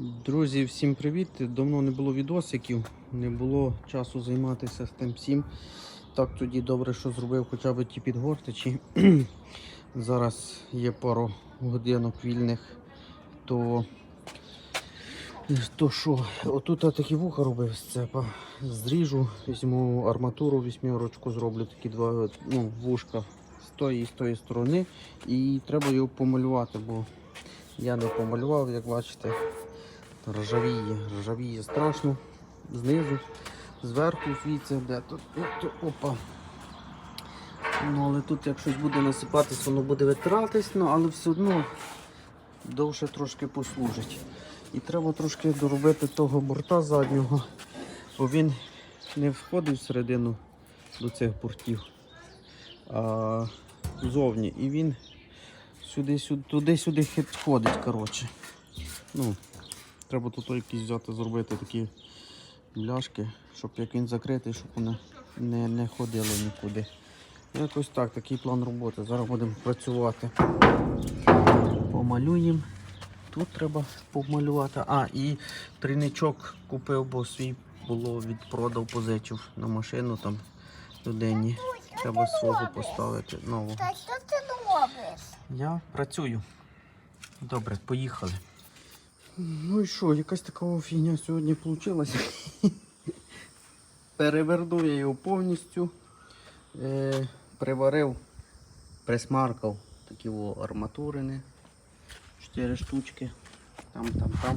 Друзі, всім привіт! Давно не було відосиків, не було часу займатися з тим всім. Так тоді добре, що зробив хоча б ті підгортичі. Зараз є пару годинок вільних, то, то що, отут я такі вуха робив з цепа. Зріжу, візьму арматуру, вісьмірочку, зроблю такі два ну, вушка з тої і з тої сторони. І треба його помалювати, бо я не помалював, як бачите. Ржавіє, ржавіє страшно. Знизу, зверху, звідси, де тут, опа. Ну, але тут як щось буде насипатись, воно буде витиратись, ну, але все одно довше трошки послужить. І треба трошки доробити того борта заднього, бо він не входить всередину до цих бортів, а зовні. І він сюди, сюди, туди-сюди ходить, коротше. Ну, Треба тут якісь взяти, зробити такі бляшки, щоб як він закритий, щоб вони не, не ходили нікуди. Якось так, такий план роботи. Зараз будемо працювати. Помалюємо. Тут треба помалювати. А, і триничок купив, бо свій було відпродав, позичив на машину там людині. Треба свого поставити нового. Що ти робиш? Я працюю. Добре, поїхали. Ну і що, якась така фігня сьогодні вийшла. Перевернув я його повністю. Е, приварив, присмаркав такі о, арматурини. Чотири штучки. Там, там, там.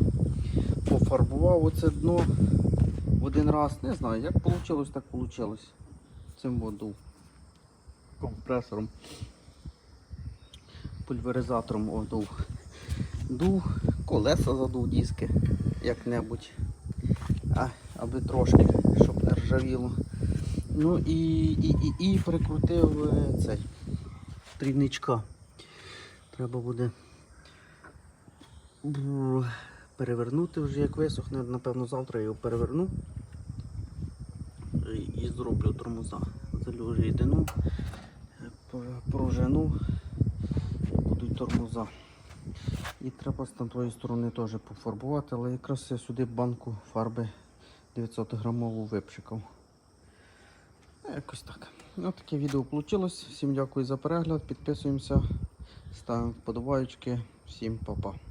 Пофарбував оце дно в один раз. Не знаю, як вийшло, так вийшло. Цим воду компресором, пульверизатором одув. Дув, колеса задув диски як-небудь. Аби трошки, щоб не ржавіло. Ну і, і, і, і прикрутив е, цей трійничка. Треба буде перевернути вже як висохне, напевно, завтра я його переверну і, зроблю тормоза. Залю рідину, про- прожену і будуть тормоза. І треба з тої сторони теж пофарбувати, але якраз я сюди банку фарби 900 грамову випшикав. Ну, Якось так. Ось таке відео вийшло. Всім дякую за перегляд. Підписуємося, ставимо вподобайки. Всім па-па.